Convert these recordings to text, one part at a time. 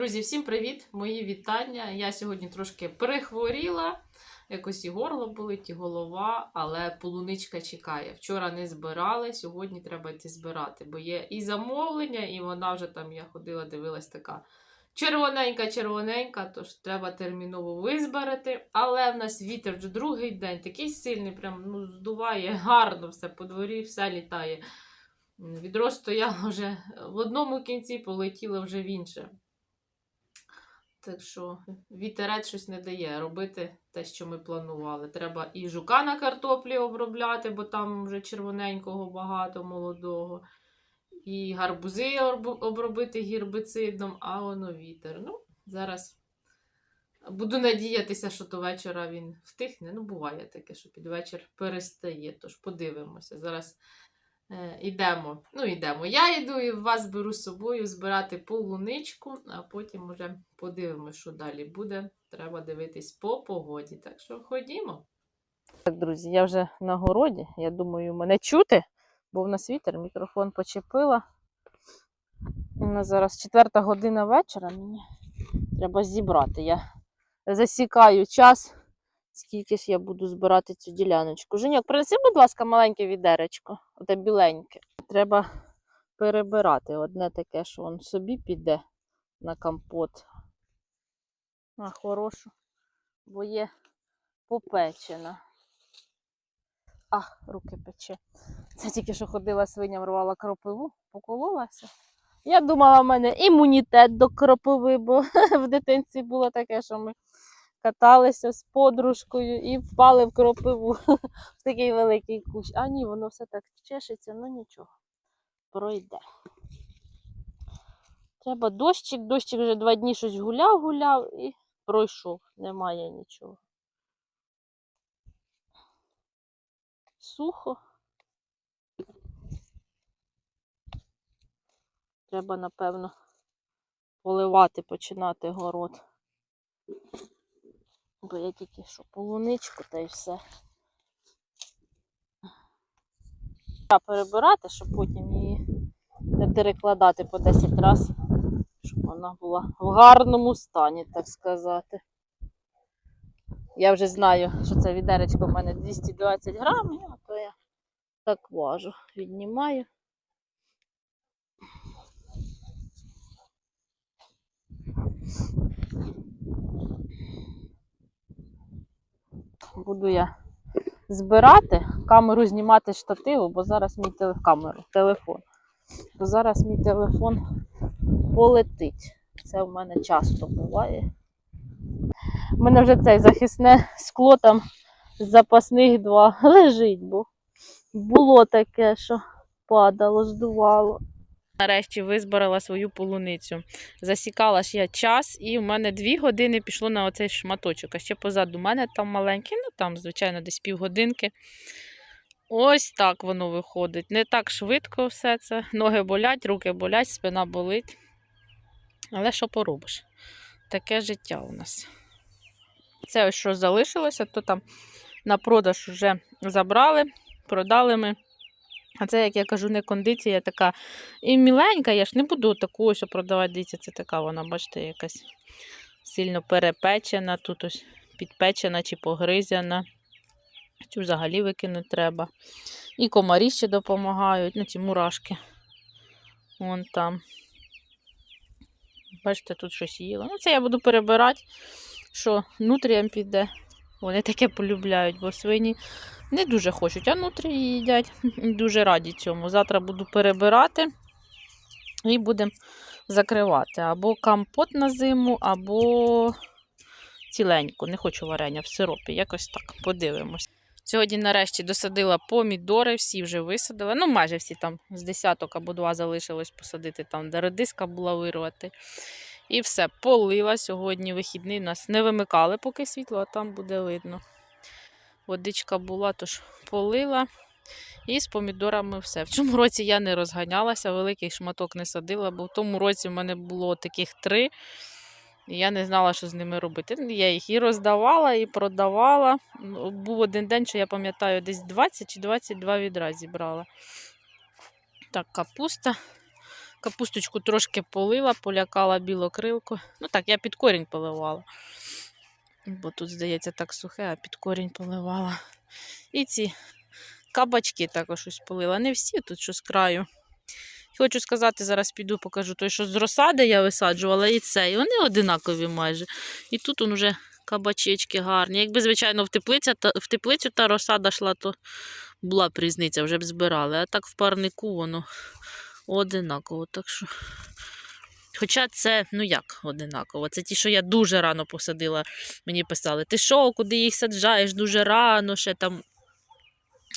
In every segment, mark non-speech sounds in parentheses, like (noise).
Друзі, всім привіт! Мої вітання. Я сьогодні трошки перехворіла. Якось і горло болить, і голова, але полуничка чекає. Вчора не збирали, сьогодні треба йти збирати, бо є і замовлення, і вона вже там я ходила, дивилась така червоненька-червоненька, тож треба терміново визбирати. Але в нас вітер вже другий день, такий сильний, прям ну, здуває гарно все по дворі, все літає. Відро стояло вже в одному кінці, полетіло вже в інше. Так що вітерець щось не дає робити те, що ми планували. Треба і жука на картоплі обробляти, бо там вже червоненького багато молодого. І гарбузи обробити гербицидом, а воно вітер. Ну, зараз буду надіятися, що до вечора він втихне. Ну, буває таке, що під вечір перестає. Тож подивимося. Зараз Е, Ідемо. Ну, йдемо. Я йду і вас беру з собою збирати полуничку, а потім вже подивимося, що далі буде. Треба дивитись по погоді. Так що ходімо. Так, друзі, я вже на городі. Я думаю, мене чути, бо в нас вітер, мікрофон почепила. У нас зараз четверта година вечора. Мені треба зібрати. Я засікаю час, скільки ж я буду збирати цю діляночку. Женьок, принеси, будь ласка, маленьке відеречко, оте біленьке. Треба перебирати. Одне таке, що он собі піде на компот. А хорошу, бо є попечена. А, руки пече. Це тільки що ходила свиням, рвала кропиву, покололася. Я думала, в мене імунітет до кропиви, бо (laughs) в дитинці було таке, що ми каталися з подружкою і впали в кропиву (laughs) в такий великий кущ. А ні, воно все так чешеться, ну нічого. Пройде. Треба дощик, дощик вже два дні щось гуляв, гуляв і пройшов. Немає нічого. сухо. Треба, напевно, поливати, починати город. Бо я тільки що полуничку та й все. Треба перебирати, щоб потім її не перекладати по 10 разів, щоб вона була в гарному стані, так сказати. Я вже знаю, що це відеречко в мене 220 грамів, а то я так важу. Віднімаю. Буду я збирати, камеру знімати штативу, бо зараз мій теле... камеру, телефон. Бо зараз мій телефон полетить. Це в мене часто буває. У мене вже цей захисне скло там з запасних два (laughs) лежить, бо було таке, що падало, здувало. Нарешті визбирала свою полуницю. Засікала ж я час, і в мене дві години пішло на оцей шматочок. А ще позаду мене там маленький, ну там, звичайно, десь півгодинки. Ось так воно виходить. Не так швидко все це. Ноги болять, руки болять, спина болить. Але що поробиш? Таке життя у нас. Це що залишилося, то там на продаж вже забрали, продали ми. А це, як я кажу, не кондиція така і міленька, я ж не буду таку ось продавати. Дивіться, це така вона, бачите, якась сильно перепечена, тут ось підпечена чи погризяна. Цю взагалі викинути треба. І комарі ще допомагають, ну ці мурашки. Вон там. Бачите, тут щось їло. Ну, це я буду перебирати що нутріям піде. Вони таке полюбляють, бо свині не дуже хочуть, а нутрії їдять. (laughs) Дуже раді цьому. Завтра буду перебирати і будемо закривати. Або компот на зиму, або ціленьку. Не хочу варення в сиропі. Якось так подивимось. Сьогодні, нарешті, досадила помідори, всі вже висадила. Ну, майже всі там з десяток або два залишилось посадити, там, де редиска була вирвати. І все, полила сьогодні вихідний. Нас не вимикали поки світло, а там буде видно. Водичка була, тож полила. І з помідорами все. В цьому році я не розганялася, великий шматок не садила, бо в тому році в мене було таких три. І я не знала, що з ними робити. Я їх і роздавала, і продавала. Ну, Був один день, що я пам'ятаю, десь 20 чи 22 відра зібрала. Так, капуста Капусточку трошки полила, полякала білокрилку. Ну так, я під корінь поливала. Бо тут, здається, так сухе, а під корінь поливала. І ці кабачки також ось полила. Не всі тут що з краю. Хочу сказати, зараз піду покажу той, що з розсади я висаджувала, і цей. Вони одинакові майже. І тут он вже кабачечки гарні. Якби, звичайно, в, теплиця, та, в теплицю та розсада йшла, то була б різниця, вже б збирали. А так в парнику воно одинаково. Так що... Хоча це, ну як одинаково. Це ті, що я дуже рано посадила. Мені писали, ти що, куди їх саджаєш дуже рано, ще там,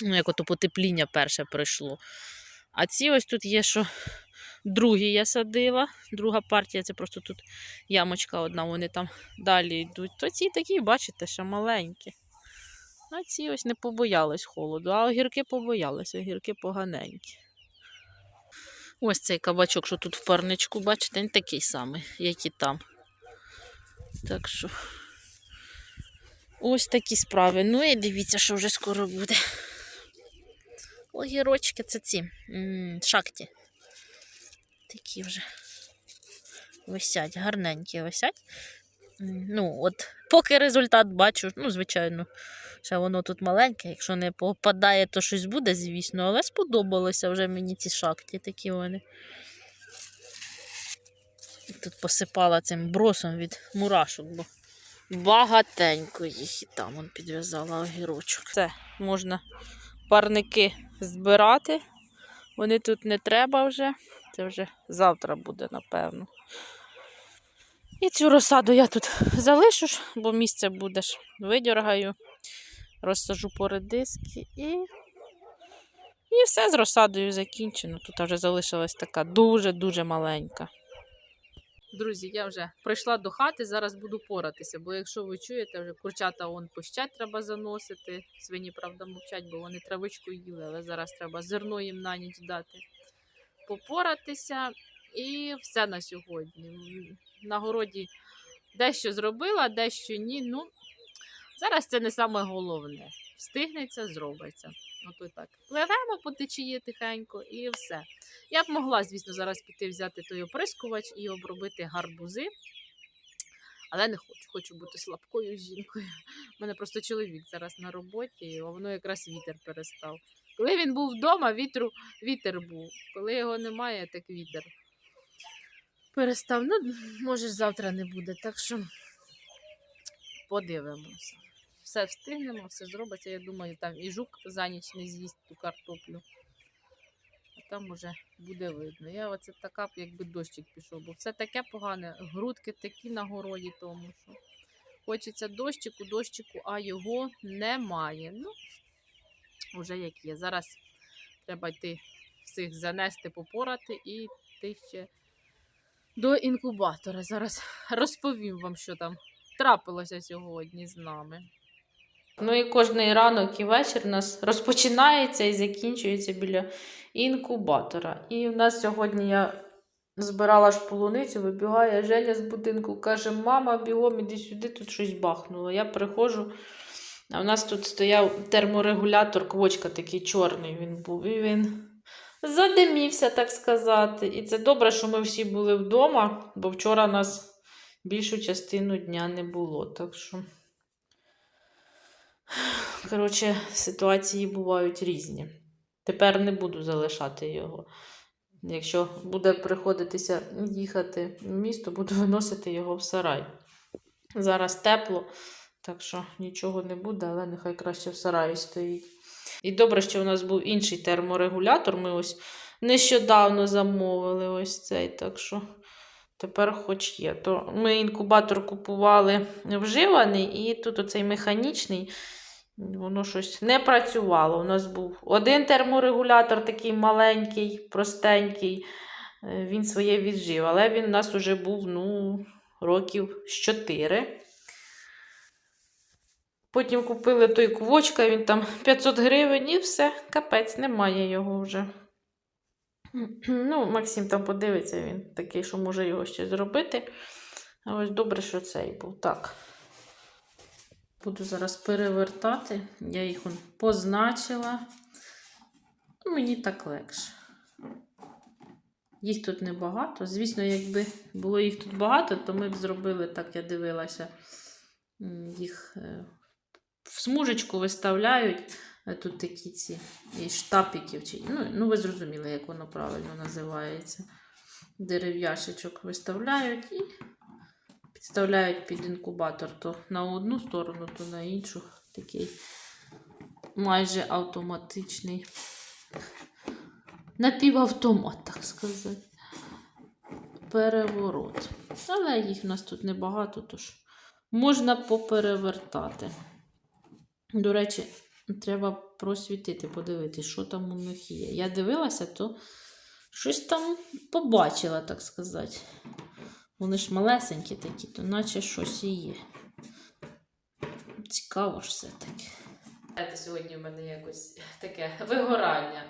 ну, як ото потепління перше прийшло. А ці ось тут є, що другі я садила. Друга партія, це просто тут ямочка одна, вони там далі йдуть. То ці такі, бачите, ще маленькі. А ці ось не побоялись холоду, а огірки побоялися, огірки поганенькі. Ось цей кабачок, що тут в парничку, бачите, він такий самий, як і там. Так що ось такі справи. Ну і дивіться, що вже скоро буде. Огірочки це ці шахті. Такі вже висять, гарненькі висять. Ну, от, поки результат бачу, ну, звичайно, ще воно тут маленьке. Якщо не попадає, то щось буде, звісно, але сподобалося вже мені ці шахті, такі вони. Тут посипала цим бросом від мурашок, бо багатенько їх і там он підв'язала огірочок. Це можна парники збирати. Вони тут не треба вже. Це вже завтра буде, напевно. І цю розсаду я тут залишу, бо місце буде ж видергаю, розсажу по редиски і. І все з розсадою закінчено. Тут вже залишилась така дуже-дуже маленька. Друзі, я вже прийшла до хати, зараз буду поратися, бо якщо ви чуєте, вже курчата он пищать треба заносити. Свині, правда, мовчать, бо вони травичку їли, але зараз треба зерно їм на ніч дати. Попоратися і все на сьогодні. На городі дещо зробила, дещо ні. Ну, зараз це не саме головне. Встигнеться, зробиться. Ото так. Пливемо по течії тихенько і все. Я б могла, звісно, зараз піти взяти той оприскувач і обробити гарбузи. Але не хочу. Хочу бути слабкою жінкою. У мене просто чоловік зараз на роботі, а воно якраз вітер перестав. Коли він був вдома, вітру, вітер був. Коли його немає, так вітер перестав. Ну, може, завтра не буде, так що подивимося. Все встигнемо, все зробиться. Я думаю, там і жук за ніч не з'їсть ту картоплю. А там уже буде видно. Я оце така, якби дощик пішов, бо все таке погане, грудки такі на городі, тому що хочеться дощику, дощику, а його немає. Ну, вже як є. Зараз треба йти всіх занести, попорати і йти ще до інкубатора. Зараз розповім вам, що там трапилося сьогодні з нами. Ну і кожний ранок і вечір у нас розпочинається і закінчується біля інкубатора. І в нас сьогодні я збирала ж полуницю, вибігає Женя з будинку, каже: Мама, бігом, іди сюди, тут щось бахнуло. Я приходжу. А в нас тут стояв терморегулятор, квочка такий чорний він був. І він задимівся, так сказати. І це добре, що ми всі були вдома, бо вчора нас більшу частину дня не було. Так що. Коротше, ситуації бувають різні. Тепер не буду залишати його. Якщо буде приходитися їхати в місто, буду (laughs) виносити його в сарай. Зараз тепло, так що нічого не буде, але нехай краще в сараї стоїть. І добре, що у нас був інший терморегулятор. Ми ось нещодавно замовили ось цей. Так що тепер хоч є. То ми інкубатор купували вживаний, і тут оцей механічний. Воно щось не працювало. У нас був один терморегулятор такий маленький, простенький. Е, Він своє віджив, але він у нас вже був ну, років з 4. Потім купили той квочка, він там 500 гривень і все, капець, немає його вже. (clears throat) Ну, Максим там подивиться, він такий, що може його ще зробити. А ось добре, що цей був. Так. Буду зараз перевертати. Я їх позначила. Ну, Мені так легше. Їх тут небагато. Звісно, якби було їх тут багато, то ми б зробили так, я дивилася. Їх е, в смужечку виставляють. Тут такі ці і штапіків. Чи, ну, ну, ви зрозуміли, як воно правильно називається. Дерев'яшечок виставляють і підставляють під інкубатор то на одну сторону, то на іншу. Такий майже автоматичний напівавтомат, так сказати. Переворот. Але їх в нас тут небагато, тож можна поперевертати. До речі, треба просвітити, подивитись, що там у них є. Я дивилася, то щось там побачила, так сказати. Вони ж малесенькі такі, то наче щось і є. Цікаво ж все-таки. Це сьогодні в мене якось таке вигорання.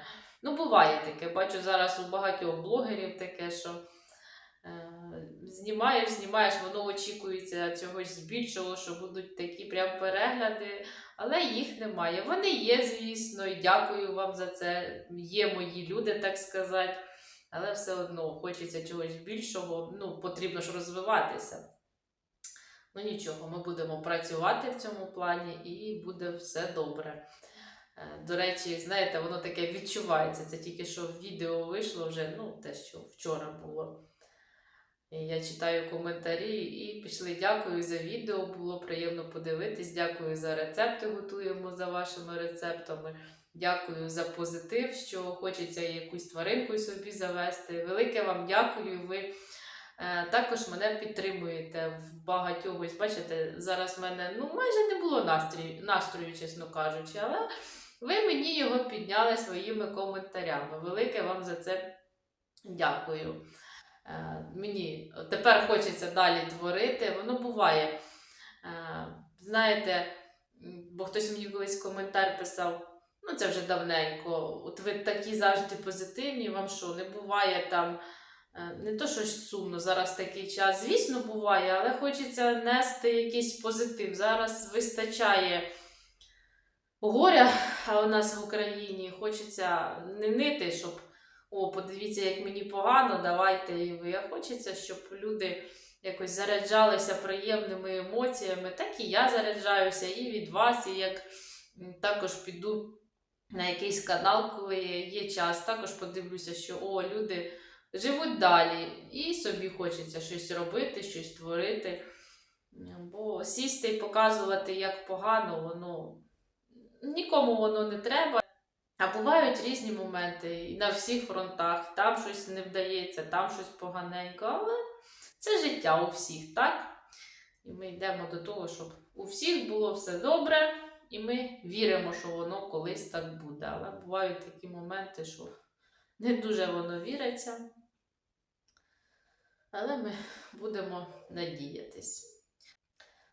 Ну, буває таке. Бачу зараз у багатьох блогерів таке, що знімаєш, знімаєш, воно очікується чогось більшого, що будуть такі прям перегляди, але їх немає. Вони є, звісно, і дякую вам за це. Є мої люди, так сказати. Але все одно хочеться чогось більшого, ну, потрібно ж розвиватися. Ну нічого, ми будемо працювати в цьому плані і буде все добре. Е, До речі, знаєте, воно таке відчувається. Це тільки що відео вийшло вже, ну, те, що вчора було. Я читаю коментарі і пішли. Дякую за відео, було приємно подивитись. Дякую за рецепти, готуємо за вашими рецептами. Дякую за позитив, що хочеться якусь тваринку собі завести. Велике вам дякую. Ви е, також мене підтримуєте в багатьох. Ось бачите, зараз в мене ну, майже не було настрою, настрою, чесно кажучи, але ви мені його підняли своїми коментарями. Велике вам за це дякую. Е, мені тепер хочеться далі творити. Воно буває. Е, знаєте, бо хтось мені колись коментар писав. Ну, це вже давненько. От ви такі завжди позитивні, вам що, не буває там е, не то, що сумно, зараз такий час, звісно, буває, але хочеться нести якийсь позитив. Зараз вистачає горя а у нас в Україні. Хочеться не нити, щоб о, подивіться, як мені погано, давайте і ви. Хочеться, щоб люди якось заряджалися приємними емоціями. Так і я заряджаюся і від вас, і як також піду на якийсь канал, коли є час. Також подивлюся, що о, люди живуть далі, і собі хочеться щось робити, щось творити. Бо сісти і показувати, як погано, воно нікому воно не треба. А бувають різні моменти і на всіх фронтах. Там щось не вдається, там щось поганенько, але це життя у всіх, так? І ми йдемо до того, щоб у всіх було все добре, і ми віримо, що воно колись так буде. Але бувають такі моменти, що не дуже воно віриться. Але ми будемо надіятись.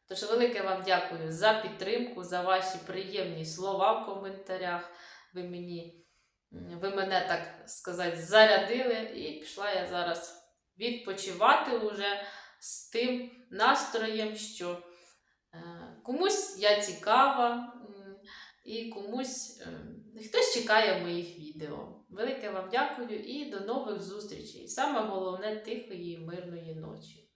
Тож, велике вам дякую за підтримку, за ваші приємні слова в коментарях. Ви мені, ви мене, так сказати, зарядили, і пішла я зараз відпочивати уже з тим настроєм, що е, комусь я цікава, і комусь е, хтось чекає моїх відео. Велике вам дякую і до нових зустрічей. Саме головне тихої і мирної ночі.